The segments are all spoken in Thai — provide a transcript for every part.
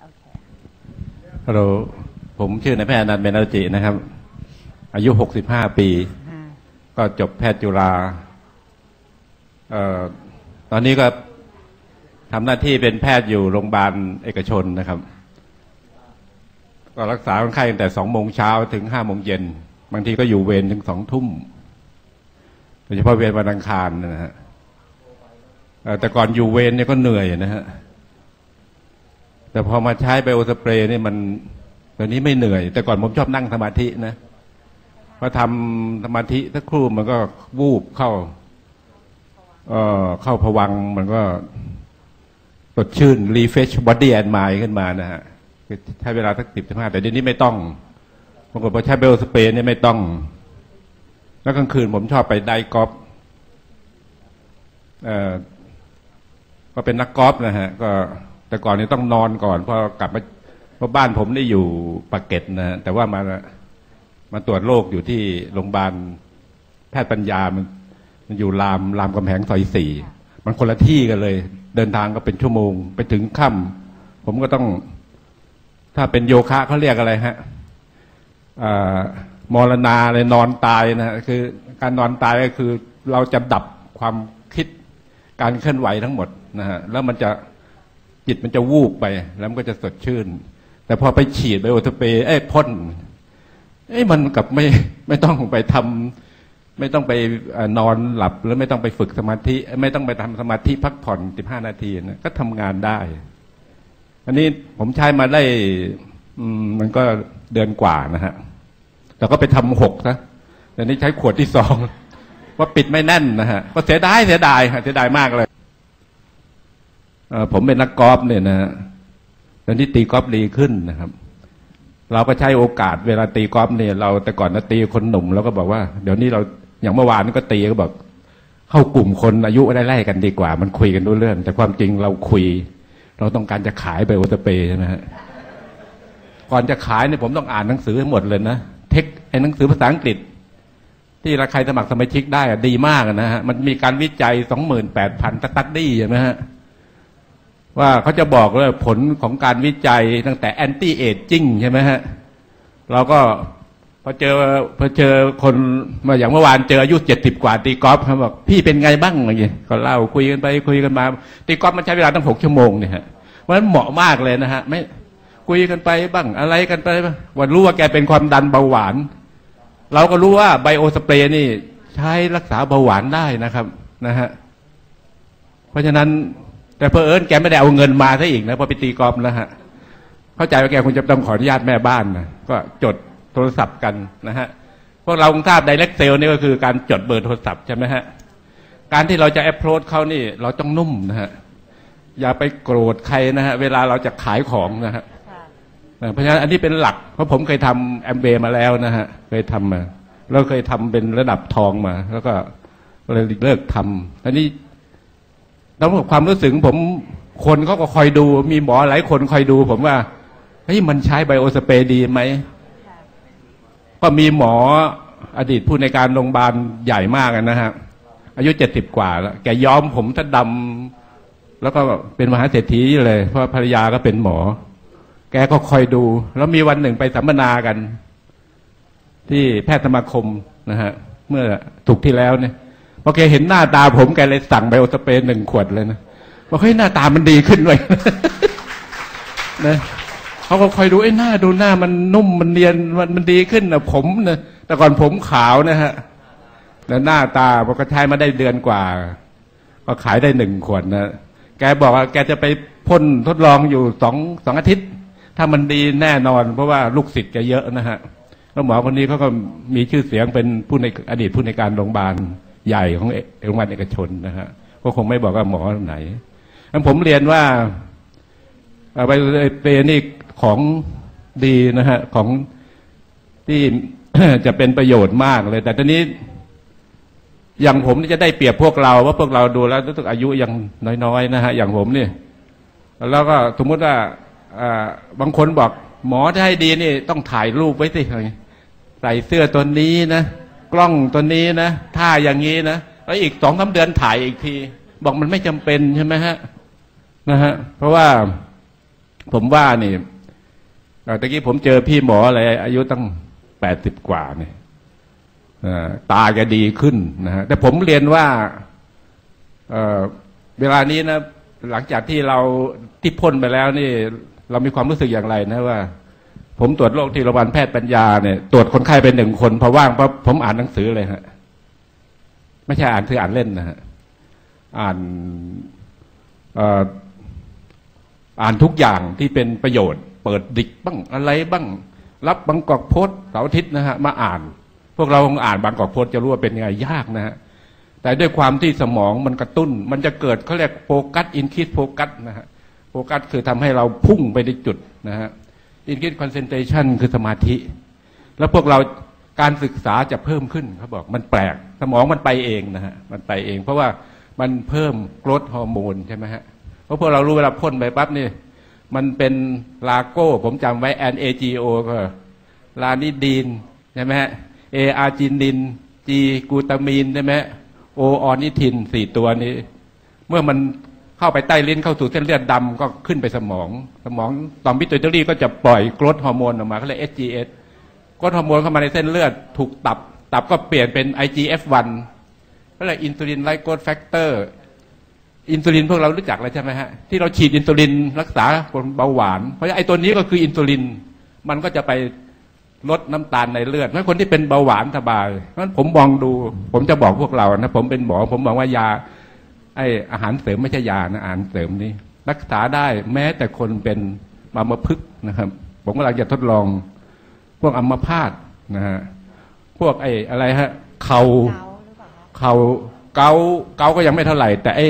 โอเคฮัลโหลผมชื่อนายแพทย์อนันต์เบนอาจินะครับ อายุ65ปีฮะก็จบแพทย์จุฬาเอ่อตอนนี้ก็ทำหน้าที่เป็นแพทย์อยู่โรงพยาบาลเอกชนนะครับ ก็รักษาคนไข้ตั้งแต่สองโมงเช้าถึงห้าโมงเย็น บางทีก็อยู่เวรถึงสองทุ่มโดยเฉพาะเวรวันอังคารนะฮะเอ่อแต่ก่อนอยู่เวรเนี่ยก็เหนื่อยนะฮะ แต่พอมาใช้ไบโอสเปรย์เนี่ยมันตอนนี้ไม่เหนื่อย แต่ก่อนผมชอบนั่งสมาธินะพอทำสมาธิสักครู่มันก็วูบเข้า เอ่อเข้าผวังมันก็สดชื่น refresh body and mind ขึ้นมานะฮะใช้เวลาสักสิบสิบห้าแต่เดี๋ยวนี้ไม่ต้องปรากฏพอใช้เบลสเปรย์เนี่ยไม่ต้อง แล้วกลางคืนผมชอบไปไดกอล์ฟเอ่อก็เป็นนักกอล์ฟนะฮะ ก็ แต่ก่อนนี้ต้องนอนก่อนเพอกลับมาเพราะบ้านผมได้อยู่ปากเกร็ดนะฮะแต่ว่ามามาตรวจโรคอยู่ที่โรงพยาบาลแพทย์ปัญญามันมันอยู่รามรามกำแพงซอยสี่มันคนละที่กันเลย เดินทางก็เป็นชั่วโมง ไปถึงค่ำผมก็ต้อง ถ้าเป็นโยคะเขาเรียกอะไรฮะอมรณาเลยนอนตายนะฮะคือ การนอนตายก็คือ เราจะดับความคิดการเคลื่อนไหวทั้งหมดนะฮะแล้วมันจะ จิตมันจะวูบไป แล้วมันก็จะสดชื่น แต่พอไปฉีดไบโอสเปรย์เอ้พ่นเอ้มันกับไม่ไม่ต้องไปทำไม่ต้องไปอนอนหลับ แล้วไม่ต้องไปฝึกสมาธิ ไม่ต้องไปทำสมาธิพักผ่อนสิบห้านาทีนะก็ทำงานได้ อันนี้ผมใช้มาได้มันก็เดือนกว่านะฮะแล้วก็ไปทำหกนะแต่นี้ใช้ขวดที่สองว่าปิดไม่แน่นนะฮะ ก็เสียดายเสียดายเสียดายมากเลย ผมเป็นนักกอล์ฟเนี่ยนะฮะตอนนี้ตีกอล์ฟดีขึ้นนะครับ เราก็ใช้โอกาสเวลาตีกอล์ฟเนี่ย เราแต่ก่อนนะตีคนหนุ่มเราก็บอกว่า เดี๋ยวนี้เราอย่างเมื่อวานนก็ตีก็บอก เข้ากลุ่มคนอายุไล่ๆกันดีกว่า มันคุยกันรู้เรื่อง แต่ความจริงเราคุย เราต้องการจะขายไบโอสเปรย์ใช่ไหมฮะก่อนจะขายเนี่ยผมต้องอ่านหนังสือให้หมดเลยนะเทคไอ้หนังสือภาษาอังกฤษ ที่ราคาสมัครสมาชิกได้อะดีมากนะฮะมันมีการวิจัยสองหมื่นแปดพันตัดดี้ใช่ไหมฮะ ว่าเขาจะบอกเลยผลของการวิจัยตั้งแต่แอนตี้เอจจิ้งใช่ไหมฮะเราก็พอเจอพอเจอคนมาอย่างเมื่อวานเจออายุเจ็ดสิบกว่าตีกอล์ฟเขาบอกพี่เป็นไงบ้างอะไรอย่างเงี้ยก็เล่าคุยกันไปคุยกันมาตีกอล์ฟมันใช้เวลาตั้งหกชั่วโมงเนี่ยฮะเพราะฉะนั้นเหมาะมากเลยนะฮะไม่คุยกันไปบ้างอะไรกันไปบ้างวันรู้ว่าแกเป็นความดันเบาหวาน เราก็รู้ว่าไบโอสเปรย์นี่ใช้รักษาเบาหวานได้นะครับนะฮะเพราะฉะนั้น แต่เพอเอิญแกไม่ได้เอาเงินมาซะอีกนะพอไปตีกอล์ฟแล้วฮะเข้าใจว่าแกคงจะต้องขออนุญาตแม่บ้านนะก็จดโทรศัพท์กันนะฮะพวกเราคงทราบ direct sale นี่ก็คือการจดเบอร์โทรศัพท์ใช่ไหมฮะการที่เราจะ approach เขานี่ เราต้องนุ่มนะฮะอย่าไปโกรธใครนะฮะเวลาเราจะขายของนะฮะค่ะเพราะฉะนั้นอันนี้เป็นหลัก เพราะผมเคยทำแอมเบมาแล้วนะฮะเคยทำมาเราเคยทำเป็นระดับทองมา แล้วก็เลยเลิกทำอันนี้ แล้วความรู้สึกผมคนเขาก็คอยดู มีหมอหลายคนคอยดู ผมว่าเฮ้ยมันใช้ไบโอสเปรย์ดีไหมก็มีหมออดีตผู้ในการโรงพยาบาลใหญ่มากนะฮะอายุเจ็ดสิบกว่าแล้วแกย้อมผมถ้าดำแล้วก็เป็นมหาเศรษฐีเลย เพราะภรรยาก็เป็นหมอ แกก็คอยดู แล้วมีวันหนึ่งไปสัมมนากัน ที่แพทย์สมาคมนะฮะ เมื่อถูกที่แล้วเนี่ย อแกเห็นหน้าตาผมแกเลยสั่งไบโอสเปรย์หนึ่งขวดเลยนะบอกเฮ้ยหน้าตามันดีขึ้นเลยนะเขาก็คอยดูไอ้หน้าดูหน้ามันนุ่มมันเนียนมันมันดีขึ้นนะผมนะแต่ก่อนผมขาวนะฮะแล้วหน้าตาพอก็ใช้มาได้เดือนกว่า ก็ขายได้หนึ่งขวดนะแกบอกว่าแกจะไปพ่นทดลองอยู่สองสองอาทิตย์ ถ้ามันดีแน่นอน เพราะว่าลูกศิษย์แกเยอะนะฮะแล้วหมอคนนี้เขาก็มีชื่อเสียงเป็นผู้ในอดีตผู้ในการโรงพยาบาล ใหญ่ของเอโรงพยาบาลเอกชนนะฮะก็คงไม่บอกว่าหมอไหนงั้นผมเรียนว่าอ่อไบโอเปนี่ของดีนะฮะของที่จะเป็นประโยชน์มากเลย แต่ตอนนี้อย่างผมนี่จะได้เปรียบพวกเรา ว่าพวกเราดูแล้วรู้สึกอายุยังน้อยๆนะฮะอย่างผมนี่แล้วก็สมมติว่าบางคนบอก หมอจะให้ดีนี่ ต้องถ่ายรูปไว้สิใส่เสื้อตัวนี้นะ กล้องตัวนี้นะท่าอย่างนี้นะแล้วอีกสองสาเดือนถ่ายอีกที บอกมันไม่จำเป็นใช่ไหมฮะนะฮะ เพราะว่าผมว่านี่เอ่อตะกี้ผมเจอพี่หมออะไรอายุตั้งแปดสิบกว่าเนี่ยตาแกดีขึ้นนะฮะแต่ผมเรียนว่าเออเวลานี้นะหลังจากที่เราที่พ่นไปแล้วนี่ เรามีความรู้สึกอย่างไรนะว่า ผมตรวจโรคที่โรงพยาบาลแพทย์ปัญญาเนี่ยตรวจคนไข้เป็นหนึ่งคนพอว่างปั๊บผมอ่านหนังสือเลยฮะไม่ใช่อ่านคืออ่านเล่นนะฮะอ่านอ่ออ่านทุกอย่างที่เป็นประโยชน์ เปิดดิกบ้างอะไรบ้าง รับบางกอกโพสต์เสาร์อาทิตย์นะฮะมาอ่าน พวกเราคงอ่านบางกอกโพสต์จะรู้ว่าเป็นยังไงยากนะฮะแต่ด้วยความที่สมองมันกระตุ้น มันจะเกิดเขาเรียกโฟกัสอินคิดโฟกัสนะฮะโฟกัสคือทำให้เราพุ่งไปในจุดนะฮะ อินคิดคอนเซนเทชันคือสมาธิ แล้วพวกเราการศึกษาจะเพิ่มขึ้นเขาบอกมันแปลก สมองมันไปเองนะฮะมันไปเอง เพราะว่ามันเพิ่มกรดฮอร์โมนใช่ไหมฮะเพราะพวกเรารู้เวลาพ่นไปปั๊บนี่มันเป็นลาโก้ ผมจำไว้ N A G O ก็ลานิดีนใช่ไหมฮะ A อาร์จินิน G กูตามีนใช่ไหมโอออนิทินสี่ตัวนี้ เมื่อมัน เข้าไปใต้ลิ้นเข้าสู่เส้นเลือดดำก็ขึ้นไปสมอง สมองต่อมพิตูตรีก็จะปล่อยกรดฮอร์โมนออกมาเขาเรียก SGS กรดฮอร์โมนเข้ามาในเส้นเลือดถูกตับ ตับก็เปลี่ยนเป็น IGF-1 ก็เลยอินซูลินไลโกรดแฟกเตอร์อินซูลินพวกเรารู้จักแล้วใช่ไหมฮะที่เราฉีดอินซูลินรักษาคนเบาหวาน เพราะฉะนั้นไอ้ตัวนี้ก็คืออินซูลินมันก็จะไปลดน้ำตาลในเลือดเพราะคนที่เป็นเบาหวานสบายเพราะฉะนั้นผมมองดู ผมจะบอกพวกเรานะผมเป็นหมอ ผมบอกว่ายา ไออาหารเสริมไม่ใช่ยานะอาหารเสริมนี่รักษาได้แม้แต่คนเป็นมามาพึกนะครับ ผมกำลังจะทดลอง พวกอัมพาตนะฮะพวกไออะไรฮะเข่าเข่าเข่าเกาเกาก็ยังไม่เท่าไหร่ แต่ไอ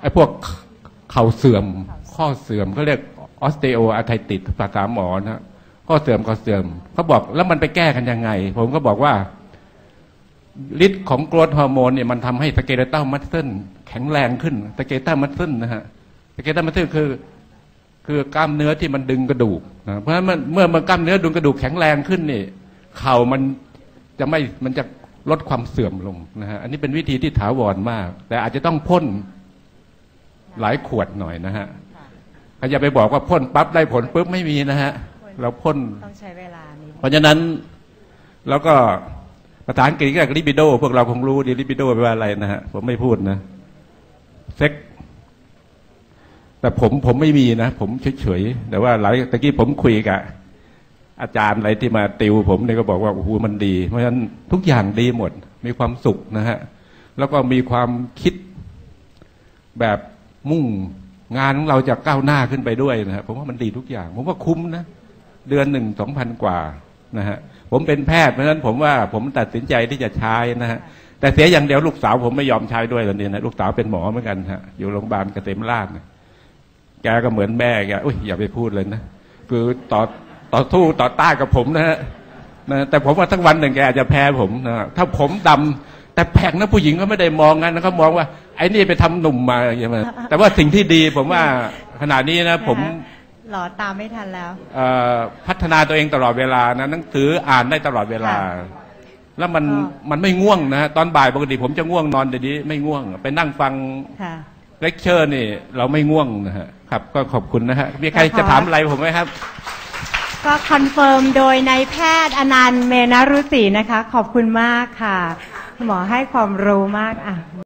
ไอพวกเข่าเสื่อม ข้อเสื่อมเขาเรียกออสเตโออาร์ไทติสภาษาหมอนะข้อเสื่อมข้อเสื่อมเขาบอกแล้วมันไปแก้กันยังไง ผมก็บอกว่าฤทธิ์ของกรดฮอร์โมนเนี่ยมันทำให้สเกเลตัลมัสเซิล แข็งแรงขึ้นสเกเลตัลมัสเซิลนะฮะสเกเลตัลมัสเซิลคือ คือกล้ามเนื้อที่มันดึงกระดูกนะเพราะฉะนั้นมันเมื่อมันกล้ามเนื้อดึงกระดูกแข็งแรงขึ้นนี่เข่ามันจะไม่มันจะลดความเสื่อมลงนะฮะอันนี้เป็นวิธีที่ถาวรมาก แต่อาจจะต้องพ่นหลายขวดหน่อยนะฮะเขาอย่าไปบอกว่าพ่นปั๊บได้ผลปุ๊บไม่มีนะฮะเราพ่นต้องใช้เวลานิดเพราะฉะนั้นแล้วก็ภาษาอังกฤษก็ลิบิโด พวกเราคงรู้ดีลิบิโดแปลว่าอะไรนะฮะผมไม่พูดนะ เซ็ก แต่ผมผมไม่มีนะ ผมเฉยๆแต่ว่าหลายตะกี้ผมคุยกับอาจารย์อะไรที่มาติวผมเนี่ยก็บอกว่าโอ้โหมันดี เพราะฉะนั้นทุกอย่างดีหมด มีความสุขนะฮะ แล้วก็มีความคิดแบบมุ่งงานของเราจะก้าวหน้าขึ้นไปด้วยนะฮะผมว่ามันดีทุกอย่าง ผมว่าคุ้มนะเดือนหนึ่งสองพันกว่านะฮะผมเป็นแพทย์เพราะฉะนั้นผมว่าผมตัดสินใจที่จะใช้นะฮะ แต่เสียอย่างเดียวลูกสาวผมไม่ยอมใช้ด้วยตอนนี้นะลูกสาวเป็นหมอเหมือนกันฮะอยู่โรงพยาบาลเกษมราชนะแกก็เหมือนแม่แกอุ้ยอย่าไปพูดเลยนะคือต่อต่อสู้ต่อต้านกับผมนะฮะนะแต่ผมว่าทั้งวันหนึ่งแกอาจจะแพ้ผมนะฮะถ้าผมดำแต่แผงนะผู้หญิงก็ไม่ได้มองงั้นนะเขามองว่าไอ้นี่ไปทำหนุ่มมาใช่ไหมแต่ว่าสิ่งที่ดีผมว่าขณะนี้นะผมหล่อตามไม่ทันแล้วเอ่อพัฒนาตัวเองตลอดเวลานะหนังสืออ่านได้ตลอดเวลาค่ะ แล้วมันก็มันไม่ง่วงนะตอนบ่ายปกติผมจะง่วงนอนเดี๋ยวนี้ไม่ง่วง ไปนั่งฟังค่ะ เลคเชอร์นี่ เราไม่ง่วงนะฮะครับ ก็ขอบคุณนะฮะมีใครขอจะถามอะไรผมไหมครับ ก็คอนเฟิร์มโดยนายแพทย์อนันต์เมนารุสีนะคะ ขอบคุณมากค่ะคุณหมอให้ความรู้มากอะ